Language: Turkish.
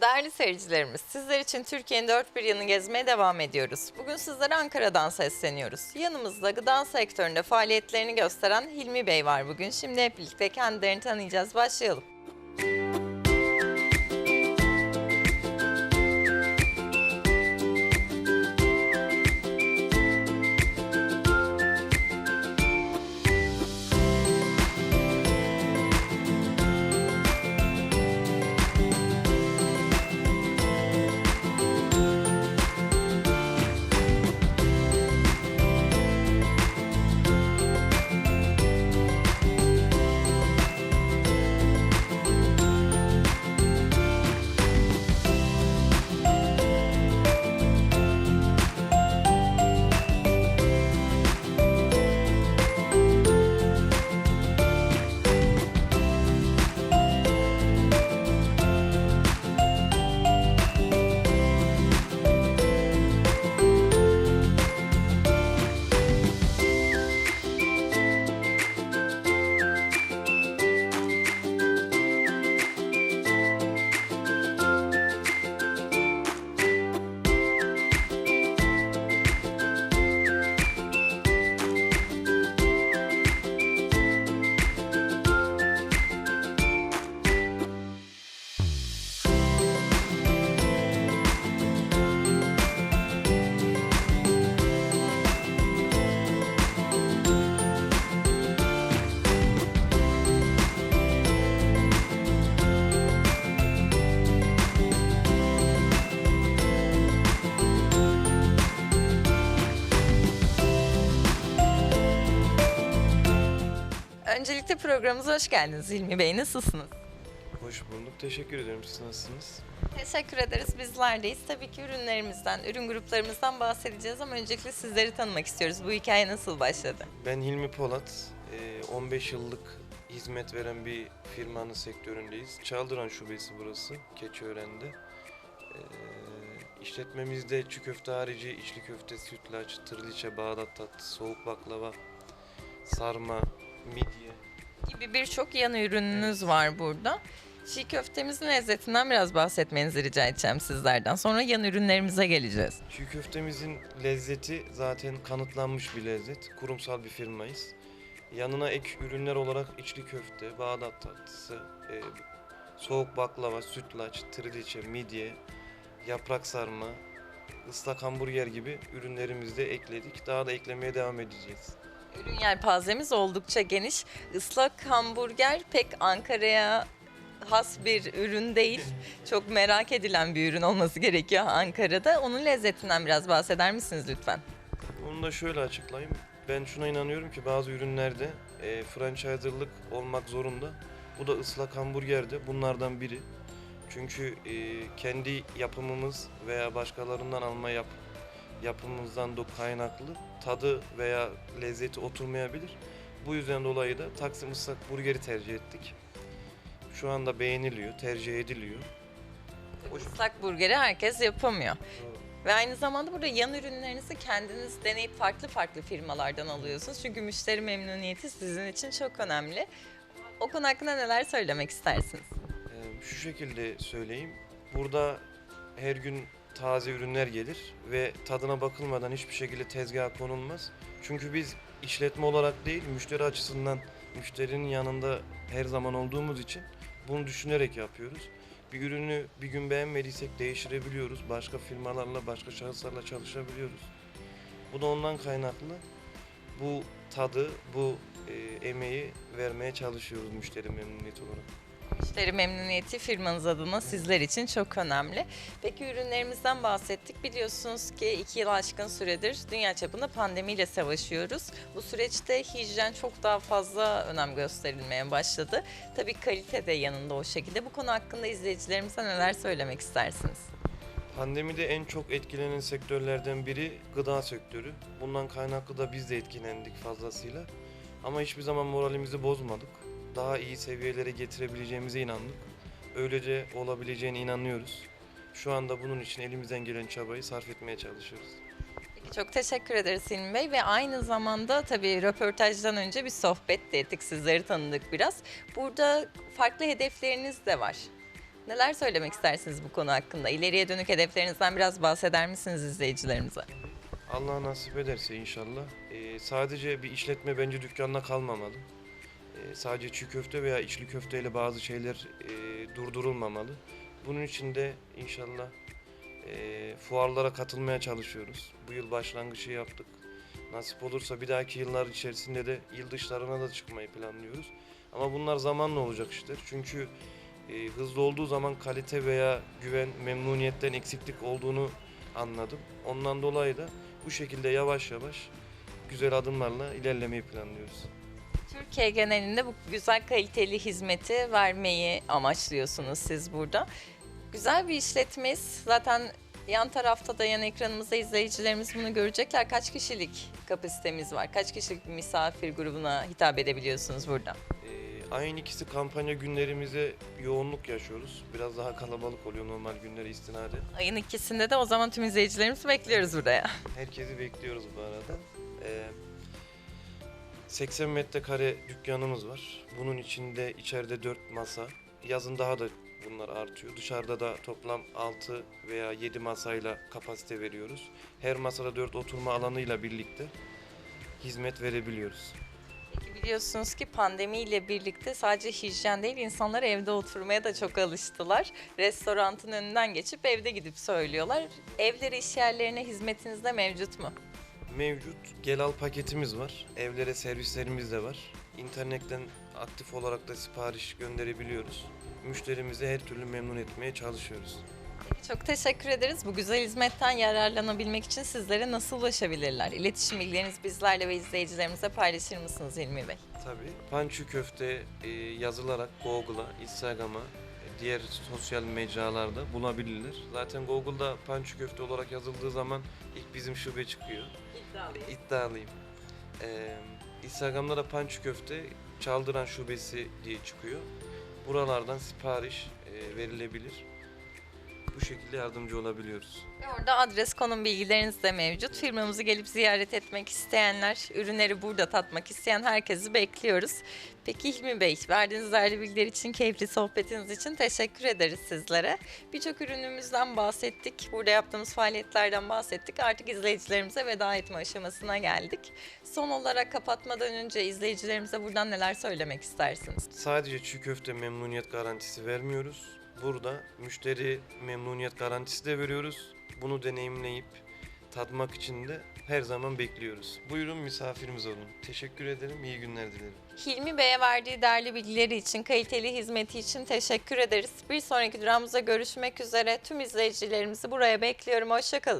Değerli seyircilerimiz, sizler için Türkiye'nin dört bir yanını gezmeye devam ediyoruz. Bugün sizlere Ankara'dan sesleniyoruz. Yanımızda gıda sektöründe faaliyetlerini gösteren Hilmi Bey var bugün. Şimdi hep birlikte kendilerini tanıyacağız. Başlayalım. Öncelikle programımıza hoş geldiniz Hilmi Bey. Nasılsınız? Hoş bulduk. Teşekkür ederim. Siz nasılsınız? Teşekkür ederiz. Bizlerdeyiz. Tabii ki ürünlerimizden, ürün gruplarımızdan bahsedeceğiz ama öncelikle sizleri tanımak istiyoruz. Bu hikaye nasıl başladı? Ben Hilmi Polat. Ee, 15 yıllık hizmet veren bir firmanın sektöründeyiz. Çaldıran şubesi burası. Keçiören'de. Ee, işletmemizde çiğ köfte harici içli köfte, sütlaç, tırliçe, bağdat tatlısı, soğuk baklava, sarma, midye. Gibi birçok yan ürününüz var burada. Çiğ köftemizin lezzetinden biraz bahsetmenizi rica edeceğim sizlerden. Sonra yan ürünlerimize geleceğiz. Çiğ köftemizin lezzeti zaten kanıtlanmış bir lezzet. Kurumsal bir firmayız. Yanına ek ürünler olarak içli köfte, bağdat tatlısı, e, soğuk baklava, sütlaç, trileçe, midye, yaprak sarma, ıslak hamburger gibi ürünlerimizi de ekledik. Daha da eklemeye devam edeceğiz. Ürün yelpazemiz oldukça geniş. Islak hamburger pek Ankara'ya has bir ürün değil. Çok merak edilen bir ürün olması gerekiyor Ankara'da. Onun lezzetinden biraz bahseder misiniz lütfen? Onu da şöyle açıklayayım. Ben şuna inanıyorum ki bazı ürünlerde e, franchiser'lık olmak zorunda. Bu da ıslak hamburger de bunlardan biri. Çünkü e, kendi yapımımız veya başkalarından alma yap, yapımımızdan da kaynaklı tadı veya lezzeti oturmayabilir. Bu yüzden dolayı da Taksim ıslak burgeri tercih ettik. Şu anda beğeniliyor, tercih ediliyor. Islak burgeri herkes yapamıyor. Ve aynı zamanda burada yan ürünlerinizi kendiniz deneyip farklı farklı firmalardan alıyorsunuz. Çünkü müşteri memnuniyeti sizin için çok önemli. O konu hakkında neler söylemek istersiniz? Ee, Şu şekilde söyleyeyim. Burada her gün taze ürünler gelir ve tadına bakılmadan hiçbir şekilde tezgaha konulmaz. Çünkü biz işletme olarak değil, müşteri açısından müşterinin yanında her zaman olduğumuz için bunu düşünerek yapıyoruz. Bir ürünü bir gün beğenmediysek değiştirebiliyoruz. Başka firmalarla, başka şahıslarla çalışabiliyoruz. Bu da ondan kaynaklı. Bu tadı, bu e, emeği vermeye çalışıyoruz müşteri memnuniyeti olarak. Müşteri memnuniyeti firmanız adına sizler için çok önemli. Peki ürünlerimizden bahsettik. Biliyorsunuz ki iki yıl aşkın süredir dünya çapında pandemiyle savaşıyoruz. Bu süreçte hijyen çok daha fazla önem gösterilmeye başladı. Tabii kalite de yanında o şekilde. Bu konu hakkında izleyicilerimize neler söylemek istersiniz? Pandemide en çok etkilenen sektörlerden biri gıda sektörü. Bundan kaynaklı da biz de etkilendik fazlasıyla. Ama hiçbir zaman moralimizi bozmadık. Daha iyi seviyelere getirebileceğimize inandık. Öylece olabileceğine inanıyoruz. Şu anda bunun için elimizden gelen çabayı sarf etmeye çalışıyoruz. Çok teşekkür ederiz Hilmi Bey ve aynı zamanda tabii röportajdan önce bir sohbet de ettik. Sizleri tanıdık biraz. Burada farklı hedefleriniz de var. Neler söylemek istersiniz bu konu hakkında? İleriye dönük hedeflerinizden biraz bahseder misiniz izleyicilerimize? Allah nasip ederse inşallah. Ee, sadece bir işletme bence dükkanına kalmamalı. Ee, sadece çiğ köfte veya içli köfteyle bazı şeyler e, durdurulmamalı. Bunun için de inşallah e, fuarlara katılmaya çalışıyoruz. Bu yıl başlangıcı yaptık. Nasip olursa bir dahaki yıllar içerisinde de yıl dışlarına da çıkmayı planlıyoruz. Ama bunlar zamanla olacak işler. Çünkü e, hızlı olduğu zaman kalite veya güven, memnuniyetten eksiklik olduğunu anladım. Ondan dolayı da bu şekilde yavaş yavaş güzel adımlarla ilerlemeyi planlıyoruz. Türkiye genelinde bu güzel kaliteli hizmeti vermeyi amaçlıyorsunuz siz burada. Güzel bir işletmeyiz. Zaten yan tarafta da yan ekranımızda izleyicilerimiz bunu görecekler. Kaç kişilik kapasitemiz var? Kaç kişilik bir misafir grubuna hitap edebiliyorsunuz burada? Ee, ayın ikisi kampanya günlerimize yoğunluk yaşıyoruz. Biraz daha kalabalık oluyor normal günlere istinaden. Ayın ikisinde de o zaman tüm izleyicilerimizi bekliyoruz buraya. Herkesi bekliyoruz bu arada. Ee, 80 metrekare dükkanımız var. Bunun içinde içeride 4 masa. Yazın daha da bunlar artıyor. Dışarıda da toplam 6 veya 7 masayla kapasite veriyoruz. Her masada 4 oturma alanıyla birlikte hizmet verebiliyoruz. Peki biliyorsunuz ki pandemiyle birlikte sadece hijyen değil insanlar evde oturmaya da çok alıştılar. Restorantın önünden geçip evde gidip söylüyorlar. Evleri iş yerlerine hizmetinizde mevcut mu? Mevcut gel al paketimiz var. Evlere servislerimiz de var. İnternetten aktif olarak da sipariş gönderebiliyoruz. Müşterimizi her türlü memnun etmeye çalışıyoruz. Çok teşekkür ederiz. Bu güzel hizmetten yararlanabilmek için sizlere nasıl ulaşabilirler? İletişim bilgilerinizi bizlerle ve izleyicilerimize paylaşır mısınız İlmi Bey? Tabii. Pançu köfte e, yazılarak Google'a, Instagram'a, diğer sosyal mecralarda bulabilirler. Zaten Google'da Pançu köfte olarak yazıldığı zaman ilk bizim şube çıkıyor. İddialıyım. Ee, Instagram'da da Pançu köfte Çaldıran şubesi diye çıkıyor. Buralardan sipariş e, verilebilir. Bu şekilde yardımcı olabiliyoruz. Orada adres, konum bilgileriniz de mevcut. Firmamızı gelip ziyaret etmek isteyenler, ürünleri burada tatmak isteyen herkesi bekliyoruz. Peki İlmi Bey, verdiğiniz değerli bilgiler için, keyifli sohbetiniz için teşekkür ederiz sizlere. Birçok ürünümüzden bahsettik, burada yaptığımız faaliyetlerden bahsettik. Artık izleyicilerimize veda etme aşamasına geldik. Son olarak kapatmadan önce izleyicilerimize buradan neler söylemek istersiniz? Sadece çiğ köfte memnuniyet garantisi vermiyoruz. Burada müşteri memnuniyet garantisi de veriyoruz. Bunu deneyimleyip tatmak için de her zaman bekliyoruz. Buyurun misafirimiz olun. Teşekkür ederim. İyi günler dilerim. Hilmi Bey'e verdiği değerli bilgileri için, kaliteli hizmeti için teşekkür ederiz. Bir sonraki durağımızda görüşmek üzere. Tüm izleyicilerimizi buraya bekliyorum. Hoşçakalın.